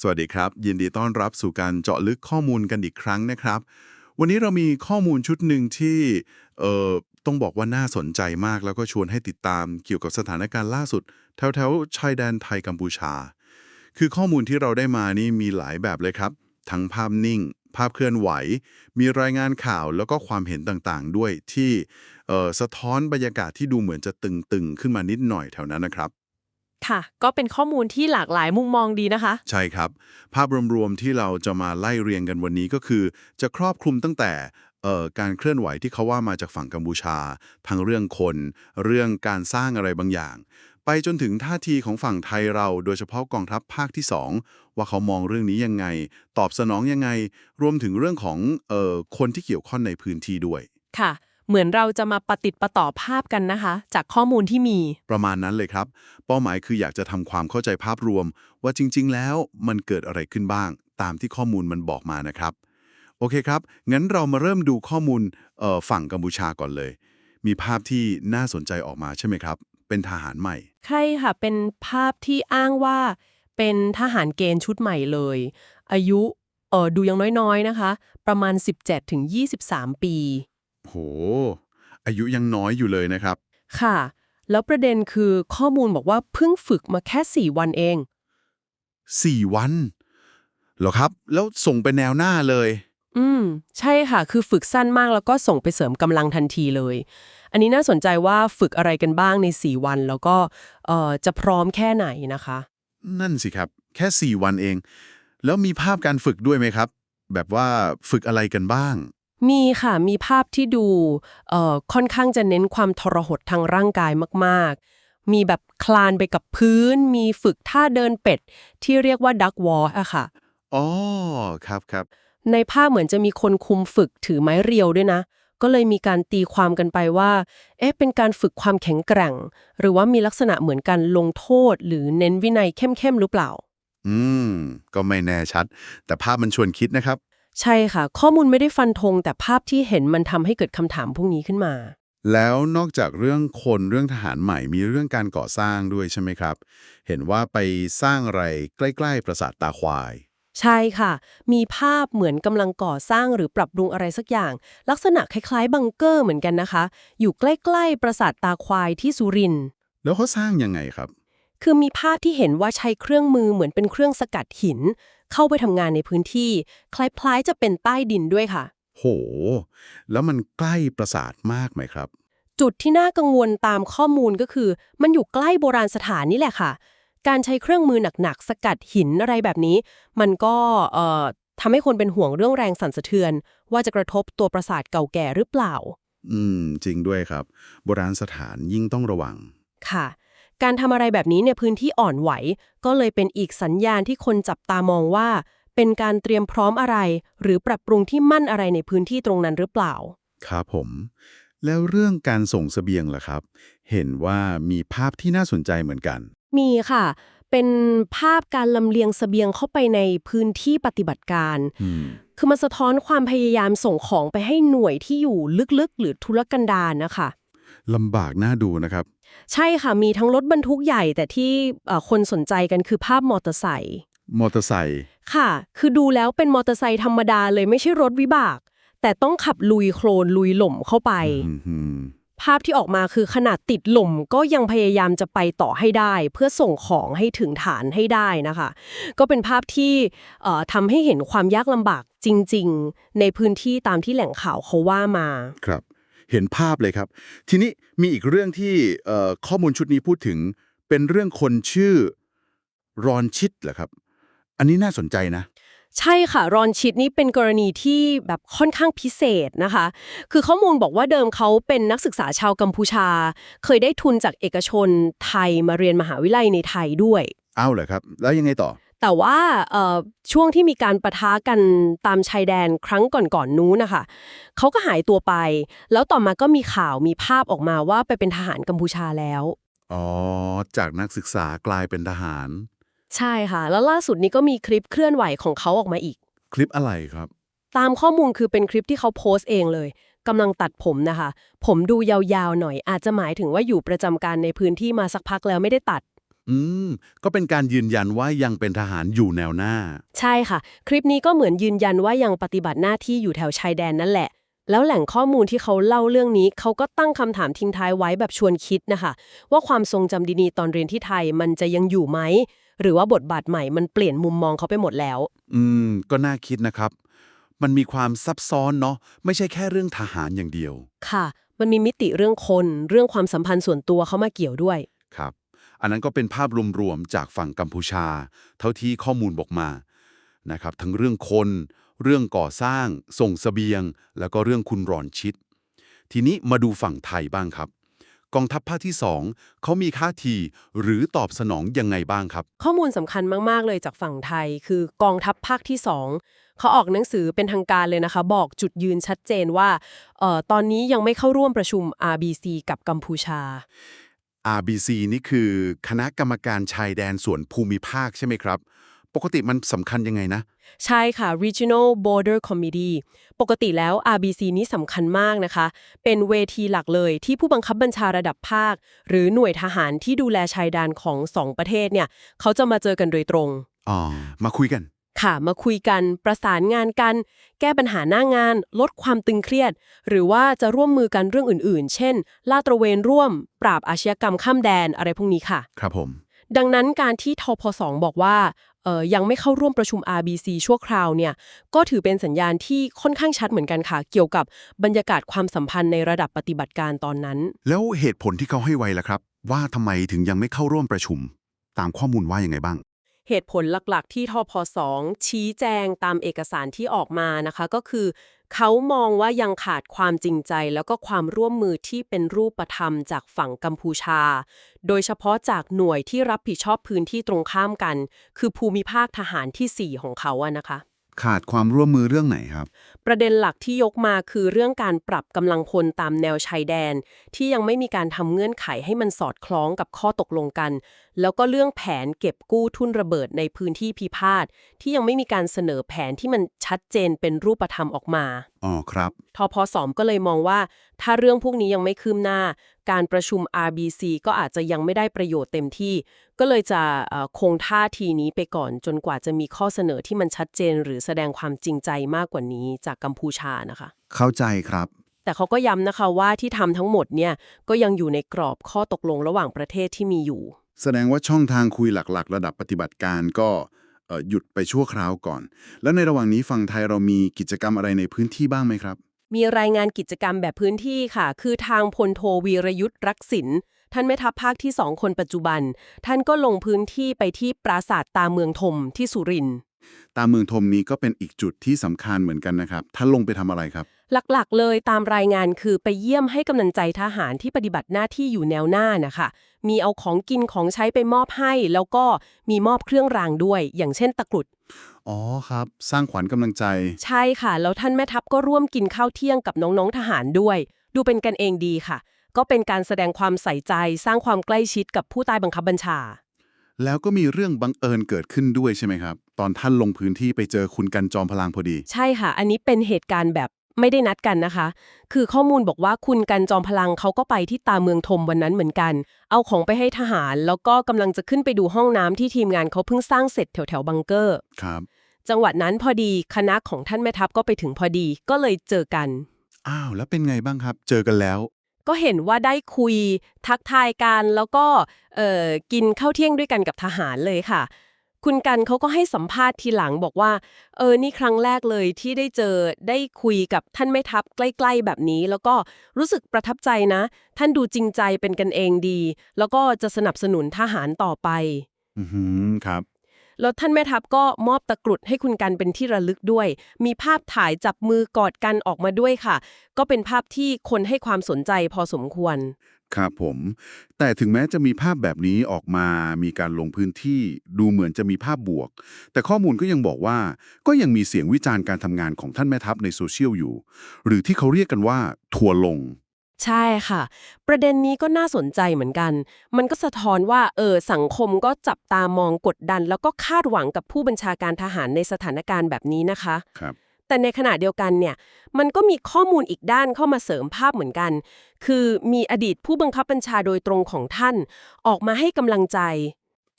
สวัสดีครับ ยินดีต้อนรับสู่การเจาะลึกข้อมูลกันอีกครั้งนะครับ วันนี้เรามีข้อมูลชุดหนึ่งที่เอ่อต้องบอกว่าน่าสนใจมาก แล้วก็ชวนให้ติดตามเกี่ยวกับสถานการณ์ล่าสุด แถวแถวชายแดนไทยกัมพูชา คือข้อมูลที่เราได้มานี่มีหลายแบบเลยครับ ทั้งภาพนิ่ง ภาพเคลื่อนไหว มีรายงานข่าวแล้วก็ความเห็นต่างๆ ด้วยที่เอ่อสะท้อนบรรยากาศที่ดูเหมือนจะตึงๆ ขึ้นมานิดหน่อยแถวนั้นนะครับ ค่ะ ก็เป็นข้อมูลที่หลากหลายมุมมองดีนะคะ ใช่ครับ ภาพรวมๆที่เราจะมาไล่เรียงกันวันนี้ก็คือ จะครอบคลุมตั้งแต่เอ่อการเคลื่อนไหวที่เขาว่ามาจากฝั่งกัมพูชา ทั้งเรื่องคน เรื่องการสร้างอะไรบางอย่าง ไปจนถึงท่าทีของฝั่งไทยเราโดยเฉพาะกองทัพภาคที่ 2 ว่าเขามองเรื่องนี้ยังไง ตอบสนองยังไง รวมถึงเรื่องของเอ่อคนที่เกี่ยวข้องในพื้นที่ด้วยค่ะ เหมือนเราจะมาปฏิดประต่อภาพกันนะคะ จากข้อมูลที่มี ประมาณนั้นเลยครับ เป้าหมายคืออยากจะทำความเข้าใจภาพรวม ว่าจริง ๆ แล้วมันเกิดอะไรขึ้นบ้าง ตามที่ข้อมูลมันบอกมานะครับ โอเคครับ งั้นเรามาเริ่มดูข้อมูลเอ่อฝั่งกัมพูชาก่อนเลย มีภาพที่น่าสนใจออกมาใช่ไหมครับ เป็นทหารใหม่ ใช่ค่ะ เป็นภาพที่อ้างว่า เป็นทหารเกณฑ์ชุดใหม่เลย อายุเออดูยังน้อยๆนะคะ ประมาณ 17ถึง23 ปี โห อายุยังน้อยอยู่เลยนะครับ ค่ะ แล้วประเด็นคือข้อมูลบอกว่าเพิ่งฝึกมาแค่ 4 วันเอง 4 วันเหรอครับ แล้วส่งไปแนวหน้าเลย อืม ใช่ค่ะ คือฝึกสั้นมากแล้วก็ส่งไปเสริมกำลังทันทีเลย อันนี้น่าสนใจว่าฝึกอะไรกันบ้างใน 4 วัน แล้วก็เอ่อจะพร้อมแค่ไหนนะคะ นั่นสิครับ แค่ 4 วันเอง แล้วมีภาพการฝึกด้วยไหมครับ แบบว่าฝึกอะไรกันบ้าง มีค่ะ มีภาพที่ดูเอ่อค่อนข้างจะเน้นความทรหดทางร่างกายมาก ๆ มีแบบคลานไปกับพื้น มีฝึกท่าเดินเป็ด ที่เรียกว่าดักวอล์อะค่ะ อ๋อ ครับครับ ในภาพเหมือนจะมีคนคุมฝึกถือไม้เรียวด้วยนะ ก็เลยมีการตีความกันไปว่า เอ๊ะ เป็นการฝึกความแข็งแกร่ง หรือว่ามีลักษณะเหมือนการลงโทษ หรือเน้นวินัยเข้มๆหรือเปล่า อืม ก็ไม่แน่ชัด แต่ภาพมันชวนคิดนะครับ ใช่ค่ะ ข้อมูลไม่ได้ฟันธงแต่ภาพที่เห็นมันทำให้เกิดคำถามพวกนี้ขึ้นมา แล้วนอกจากเรื่องคนเรื่องทหารใหม่มีเรื่องการก่อสร้างด้วยใช่ไหมครับ เห็นว่าไปสร้างอะไรใกล้ ๆ ปราสาทตาควาย ใช่ค่ะ มีภาพเหมือนกำลังก่อสร้างหรือปรับปรุงอะไรสักอย่าง ลักษณะคล้ายๆบังเกอร์เหมือนกันนะคะ อยู่ใกล้ๆปราสาทตาควายที่สุรินทร์แล้วเขาสร้างยังไงครับ คือมีภาพที่เห็นว่าใช้เครื่องมือเหมือนเป็นเครื่องสกัดหิน เข้าไปทำงานในพื้นที่ คล้ายๆ จะเป็นใต้ดินด้วยค่ะ โห แล้วมันใกล้ปราสาทมากไหมครับ จุดที่น่ากังวลตามข้อมูลก็คือ มันอยู่ใกล้โบราณสถานนี่แหละค่ะ การใช้เครื่องมือหนักๆสกัดหินอะไรแบบนี้ มันก็เอ่อทำให้คนเป็นห่วงเรื่องแรงสั่นสะเทือน ว่าจะกระทบตัวปราสาทเก่าแก่หรือเปล่า อืม จริงด้วยครับ โบราณสถานยิ่งต้องระวัง ค่ะ การทำอะไรแบบนี้เนี่ยพื้นที่อ่อนไหว ก็เลยเป็นอีกสัญญาณที่คนจับตามองว่า เป็นการเตรียมพร้อมอะไร หรือปรับปรุงที่มั่นอะไรในพื้นที่ตรงนั้นหรือเปล่า ครับผม แล้วเรื่องการส่งเสบียงล่ะครับ เห็นว่ามีภาพที่น่าสนใจเหมือนกัน มีค่ะ เป็นภาพการลำเลียงเสบียงเข้าไปในพื้นที่ปฏิบัติการอืมคือมันสะท้อนความพยายามส่งของไปให้หน่วยที่อยู่ลึกๆ หรือธุรกันดารนะคะ ลำบากน่าดูนะครับ ใช่ค่ะ มีทั้งรถบรรทุกใหญ่แต่ที่เอ่อคนสนใจกันคือภาพมอเตอร์ไซค์มอเตอร์ไซค์ค่ะ คือดูแล้วเป็นมอเตอร์ไซค์ธรรมดาเลยไม่ใช่รถวิบาก แต่ต้องขับลุยโคลนลุยหล่มเข้าไปอืมหืมภาพที่ออกมาคือขนาดติดหล่มก็ยังพยายามจะไปต่อให้ได้ เพื่อส่งของให้ถึงฐานให้ได้นะคะ ก็เป็นภาพที่เอ่อทำให้เห็นความยากลำบากจริง ๆ ในพื้นที่ตามที่แหล่งข่าวเขาว่ามาครับ เห็นภาพเลยครับ ทีนี้มีอีกเรื่องที่เอ่อข้อมูลชุดนี้พูดถึง เป็นเรื่องคนชื่อรอนชิดเหรอครับ อันนี้น่าสนใจนะ ใช่ค่ะ รอนชิดนี่เป็นกรณีที่แบบค่อนข้างพิเศษนะคะ คือข้อมูลบอกว่าเดิมเขาเป็นนักศึกษาชาวกัมพูชา เคยได้ทุนจากเอกชนไทยมาเรียนมหาวิทยาลัยในไทยด้วยเอ้าเหรอครับ แล้วยังไงต่อ แต่ว่าเอ่อช่วงที่มีการประทะกันตามชายแดนครั้งก่อนๆนู้นนะคะเขาก็หายตัวไป แล้วต่อมาก็มีข่าวมีภาพออกมาว่าไปเป็นทหารกัมพูชาแล้ว อ๋อ จากนักศึกษากลายเป็นทหาร ใช่ค่ะ แล้วล่าสุดนี้ก็มีคลิปเคลื่อนไหวของเขาออกมาอีก คลิปอะไรครับ ตามข้อมูลคือเป็นคลิปที่เขาโพสต์เองเลยกำลังตัดผมนะคะ ผมดูยาวๆหน่อยอาจจะหมายถึงว่าอยู่ประจำการในพื้นที่มาสักพักแล้วไม่ได้ตัด อืม ก็เป็นการยืนยันว่ายังเป็นทหารอยู่แนวหน้า ใช่ค่ะ คลิปนี้ก็เหมือนยืนยันว่ายังปฏิบัติหน้าที่อยู่แถวชายแดนนั่นแหละ แล้วแหล่งข้อมูลที่เขาเล่าเรื่องนี้เขาก็ตั้งคำถามทิ้งท้ายไว้แบบชวนคิดนะคะ ว่าความทรงจำดีๆตอนเรียนที่ไทยมันจะยังอยู่ไหม หรือว่าบทบาทใหม่มันเปลี่ยนมุมมองเขาไปหมดแล้ว อืม ก็น่าคิดนะครับ มันมีความซับซ้อนเนาะไม่ใช่แค่เรื่องทหารอย่างเดียว ค่ะ มันมีมิติเรื่องคน เรื่องความสัมพันธ์ส่วนตัวเข้ามาเกี่ยวด้วยครับ อันนั้นก็เป็นภาพรวมๆจากฝั่งกัมพูชา เท่าที่ข้อมูลบอกมานะครับทั้งเรื่องคน เรื่องก่อสร้าง ส่งเสบียง แล้วก็เรื่องคุณรอนชิด ทีนี้มาดูฝั่งไทยบ้างครับ กองทัพภาคที่ 2 เขามีท่าทีหรือตอบสนองยังไงบ้างครับ ข้อมูลสำคัญมาก ๆ เลยจากฝั่งไทย คือกองทัพภาคที่ 2 เขาออกหนังสือเป็นทางการเลยนะคะ บอกจุดยืนชัดเจนว่าเอ่อตอนนี้ยังไม่เข้าร่วมประชุม RBC กับกัมพูชา RBC นี่คือคณะกรรมการชายแดนส่วนภูมิภาคใช่ไหมครับ ปกติมันสำคัญยังไงนะ ใช่ค่ะ Regional Border Committee ปกติแล้ว RBC นี้สำคัญมากนะคะ เป็นเวทีหลักเลยที่ผู้บังคับบัญชาระดับภาค หรือหน่วยทหารที่ดูแลชายแดนของสองประเทศเนี่ยเขาจะมาเจอกันโดยตรง อ๋อ มาคุยกัน ค่ะ มาคุยกัน ประสานงานกัน แก้ปัญหาหน้างาน ลดความตึงเครียด หรือว่าจะร่วมมือกันเรื่องอื่นๆ เช่น ลาดตระเวนร่วม ปราบอาชญากรรมข้ามแดนอะไรพวกนี้ค่ะ ครับผม ดังนั้นการที่ทพสบอกว่าเอ่อยังไม่เข้าร่วมประชุม RBC ชั่วคราวเนี่ย ก็ถือเป็นสัญญาณที่ค่อนข้างชัดเหมือนกันค่ะ เกี่ยวกับบรรยากาศความสัมพันธ์ในระดับปฏิบัติการตอนนั้น แล้วเหตุผลที่เขาให้ไว้ล่ะครับ ว่าทำไมถึงยังไม่เข้าร่วมประชุม ตามข้อมูลว่ายังไงบ้าง เหตุผลหลักๆ ที่ทพสชี้แจงตามเอกสารที่ออกมานะคะ ก็คือ เขามองว่ายังขาดความจริงใจ แล้วก็ความร่วมมือที่เป็นรูปธรรมจากฝั่งกัมพูชา โดยเฉพาะจากหน่วยที่รับผิดชอบพื้นที่ตรงข้ามกัน คือภูมิภาคทหารทีสี่4 ของเขาอะนะคะขาดความร่วมมือเรื่องไหนครับ ประเด็นหลักที่ยกมาคือเรื่องการปรับกำลังพลตามแนวชายแดน ที่ยังไม่มีการทำเงื่อนไขให้มันสอดคล้องกับข้อตกลงกัน แล้วก็เรื่องแผนเก็บกู้ทุนระเบิดในพื้นที่พิพาทที่ยังไม่มีการเสนอแผนที่มันชัดเจนเป็นรูปธรรมออกมา อ๋อครับ ทพสก็เลยมองว่า ถ้าเรื่องพวกนี้ยังไม่คืบหน้า การประชุม RBC ก็อาจจะยังไม่ได้ประโยชน์เต็มที่ ก็เลยจะเอ่อคงท่าทีนี้ไปก่อนจนกว่าจะมีข้อเสนอที่มันชัดเจน หรือแสดงความจริงใจมากกว่านี้จากกัมพูชานะคะ เข้าใจครับแต่เขาก็ย้ำนะคะว่าที่ทำทั้งหมดเนี่ยก็ยังอยู่ในกรอบข้อตกลงระหว่างประเทศที่มีอยู่ แสดงว่าช่องทางคุยหลักๆ ระดับปฏิบัติการก็หยุดไปชั่วคราวก่อน แล้วในระหว่างนี้ฝั่งไทยเรามีกิจกรรมอะไรในพื้นที่บ้างไหมครับ มีรายงานกิจกรรมแบบพื้นที่ค่ะ คือทางพลโทวีรยุทธ์รักษินท่านแม่ทัพภาคที่สองคนปัจจุบัน ท่านก็ลงพื้นที่ไปที่ปราสาทตาเมืองธมที่สุรินทร์ ตามเมืองทมนี้ก็เป็นอีกจุดที่สำคัญเหมือนกันนะครับท่านลงไปทำอะไรครับ หลักๆ เลยตามรายงานคือไปเยี่ยมให้กำลังใจทหารที่ปฏิบัติหน้าที่อยู่แนวหน้านะคะ มีเอาของกินของใช้ไปมอบให้ แล้วก็มีมอบเครื่องรางด้วย อย่างเช่นตะกรุดอ๋อครับ สร้างขวัญกำลังใจ ใช่ค่ะ แล้วท่านแม่ทัพก็ร่วมกินข้าวเที่ยงกับน้องๆทหารด้วย ดูเป็นกันเองดีค่ะ ก็เป็นการแสดงความใส่ใจ สร้างความใกล้ชิดกับผู้ใต้บังคับบัญชา แล้วก็มีเรื่องบังเอิญเกิดขึ้นด้วยใช่ไหมครับ ตอนท่านลงพื้นที่ไปเจอคุณกันจอมพลังพอดี ใช่ค่ะ อันนี้เป็นเหตุการณ์แบบไม่ได้นัดกันนะคะ คือข้อมูลบอกว่าคุณกันจอมพลังเขาก็ไปที่ตาเมืองธมวันนั้นเหมือนกัน เอาของไปให้ทหาร แล้วก็กำลังจะขึ้นไปดูห้องน้ำที่ทีมงานเขาเพิ่งสร้างเสร็จแถวแถวๆบังเกอร์ ครับ จังหวัดนั้นพอดีคณะของท่านแม่ทัพก็ไปถึงพอดี ก็เลยเจอกัน อ้าว แล้วเป็นไงบ้างครับ เจอกันแล้ว ก็เห็นว่าได้คุย ทักทายกัน แล้วก็เอ่อกินข้าวเที่ยงด้วยกันกับทหารเลยค่ะ คุณกันเขาก็ให้สัมภาษณ์ทีหลังบอกว่า เออ นี่ครั้งแรกเลยที่ได้เจอได้คุยกับท่านแม่ทัพใกล้ ๆ แบบนี้ แล้วก็รู้สึกประทับใจนะ ท่านดูจริงใจเป็นกันเองดี แล้วก็จะสนับสนุนทหารต่อไป อือหือครับ แล้วท่านแม่ทัพก็มอบตะกรุดให้คุณกันเป็นที่ระลึกด้วย มีภาพถ่ายจับมือกอดกันออกมาด้วยค่ะ ก็เป็นภาพที่คนให้ความสนใจพอสมควร ครับผม แต่ถึงแม้จะมีภาพแบบนี้ออกมา มีการลงพื้นที่ ดูเหมือนจะมีภาพบวก แต่ข้อมูลก็ยังบอกว่า ก็ยังมีเสียงวิจารณ์การทำงานของท่านแม่ทัพในโซเชียลอยู่ หรือที่เขาเรียกกันว่า ทัวร์ลง ใช่ค่ะ ประเด็นนี้ก็น่าสนใจเหมือนกัน มันก็สะท้อนว่า เออ สังคมก็จับตามองกดดัน แล้วก็คาดหวังกับผู้บัญชาการทหารในสถานการณ์แบบนี้นะคะ ครับ แต่ในขณะเดียวกันเนี่ยมันก็มีข้อมูลอีกด้านเข้ามาเสริมภาพเหมือนกัน คือมีอดีตผู้บังคับบัญชาโดยตรงของท่าน ออกมาให้กำลังใจ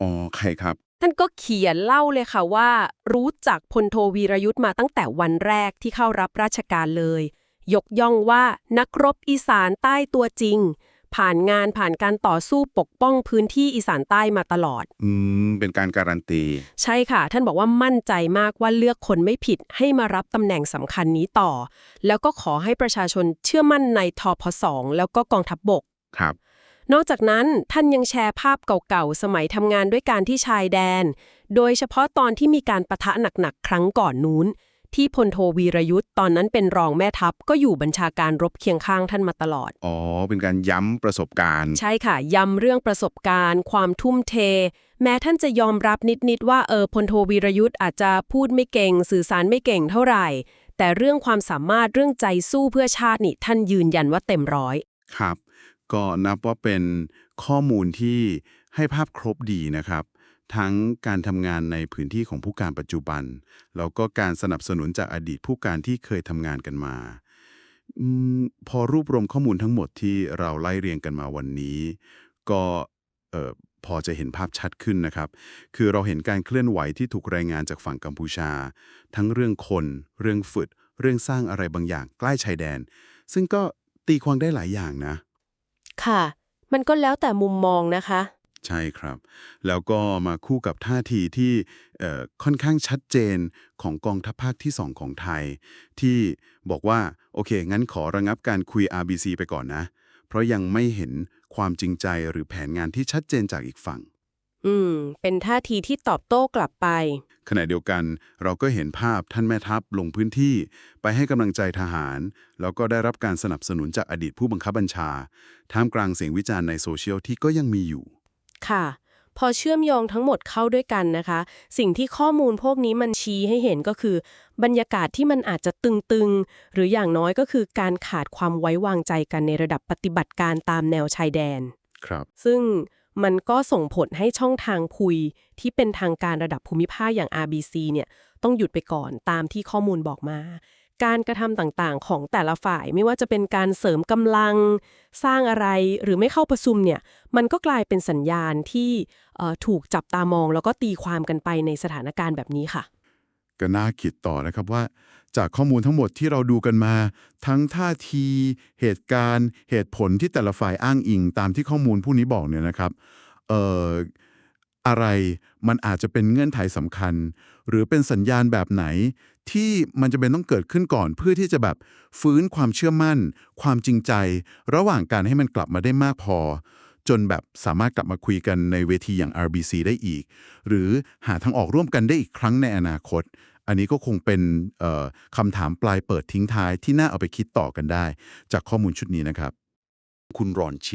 อ๋อใครครับ ท่านก็เขียนเล่าเลยค่ะว่า รู้จักพลโทวีรยุทธ์มาตั้งแต่วันแรกที่เข้ารับราชการเลย ยกย่องว่านักรบอีสานใต้ตัวจริง ผ่านงานผ่านการต่อสู้ปกป้องพื้นที่อีสานใต้มาตลอด อืม เป็นการการันตี ใช่ค่ะ ท่านบอกว่ามั่นใจมากว่าเลือกคนไม่ผิดให้มารับตำแหน่งสำคัญนี้ต่อ แล้วก็ขอให้ประชาชนเชื่อมั่นในทพสแล้วก็กองทัพบบก ครับ นอกจากนั้นท่านยังแชร์ภาพเก่าๆ สมัยทำงานด้วยการที่ชายแดน โดยเฉพาะตอนที่มีการประทะหนักๆ ครั้งก่อนนู้น ที่พลโทวีรยุทธ์ตอนนั้นเป็นรองแม่ทัพก็อยู่บัญชาการรบเคียงข้างท่านมาตลอด อ๋อ เป็นการย้ำประสบการณ์ ใช่ค่ะ ย้ำเรื่องประสบการณ์ ความทุ่มเท แม้ท่านจะยอมรับนิด ๆ ว่าเออพลโทวีรยุทธ์อาจจะพูดไม่เก่ง สื่อสารไม่เก่งเท่าไหร่ แต่เรื่องความสามารถเรื่องใจสู้เพื่อชาตินี่ท่านยืนยันว่าเต็มร้อย ครับ ก็นับว่าเป็นข้อมูลที่ให้ภาพครบดีนะครับ ทั้งการทำงานในพื้นที่ของผู้การปัจจุบัน แล้วก็การสนับสนุนจากอดีตผู้การที่เคยทำงานกันมาอมพอรวบรวมข้อมูลทั้งหมดที่เราไล่เรียงกันมาวันนี้ ก็พอจะเห็นภาพชัดขึ้นนะครับ คือเราเห็นการเคลื่อนไหวที่ถูกรายงานจากฝั่งกัมพูชา ทั้งเรื่องคน เรื่องฝึด เรื่องสร้างอะไรบางอย่างใกล้ชายแดน ซึ่งก็ตีความได้หลายอย่างนะ ค่ะ มันก็แล้วแต่มุมมองนะคะ ใช่ครับ แล้วก็มาคู่กับท่าทีที่เอ่อค่อนข้างชัดเจนของกองทัพภาคที่ 2 ของไทย ที่บอกว่า โอเค งั้นขอระงับการคุย RBC ไปก่อนนะ เพราะยังไม่เห็นความจริงใจหรือแผนงานที่ชัดเจนจากอีกฝั่ง อืม เป็นท่าทีที่ตอบโต้กลับไป ขณะเดียวกันเราก็เห็นภาพท่านแม่ทัพลงพื้นที่ไปให้กำลังใจทหาร แล้วก็ได้รับการสนับสนุนจากอดีตผู้บังคับบัญชา ท่ามกลางเสียงวิจารณ์ในโซเชียลที่ก็ยังมีอยู่ ค่ะ พอเชื่อมโยงทั้งหมดเข้าด้วยกันนะคะ สิ่งที่ข้อมูลพวกนี้มันชี้ให้เห็นก็คือ บรรยากาศที่มันอาจจะตึงๆ หรืออย่างน้อยก็คือการขาดความไว้วางใจกันในระดับปฏิบัติการตามแนวชายแดน ครับ ซึ่งมันก็ส่งผลให้ช่องทางคุย ที่เป็นทางการระดับภูมิภาคอย่าง RBC เนี่ยต้องหยุดไปก่อนตามที่ข้อมูลบอกมา การกระทำต่างๆ ของแต่ละฝ่ายไม่ว่าจะเป็นการเสริมกำลัง สร้างอะไรหรือไม่เข้าประชุมเนี่ยมันก็กลายเป็นสัญญาณที่ถูกจับตามอง แล้วก็ตีความกันไปในสถานการณ์แบบนี้ค่ะ ก็น่าคิดต่อนะครับว่า จากข้อมูลทั้งหมดที่เราดูกันมา ทั้งท่าที เหตุการณ์ เหตุผลที่แต่ละฝ่ายอ้างอิงตามที่ข้อมูลผู้นี้บอกเนี่ยนะครับเอ่อ อะไรมันอาจจะเป็นเงื่อนไขสำคัญ หรือเป็นสัญญาณแบบไหน ที่มันจะเป็นต้องเกิดขึ้นก่อนเพื่อที่จะแบบฟื้นความเชื่อมั่น ความจริงใจ ระหว่างการให้มันกลับมาได้มากพอ จนแบบสามารถกลับมาคุยกันในเวทีอย่าง RBC ได้อีก หรือหาทางออกร่วมกันได้อีกครั้งในอนาคต อันนี้ก็คงเป็นคำถามปลายเปิดทิ้งท้ายที่น่าเอาไปคิดต่อกันได้ จากข้อมูลชุดนี้นะครับ คุณรอนชิ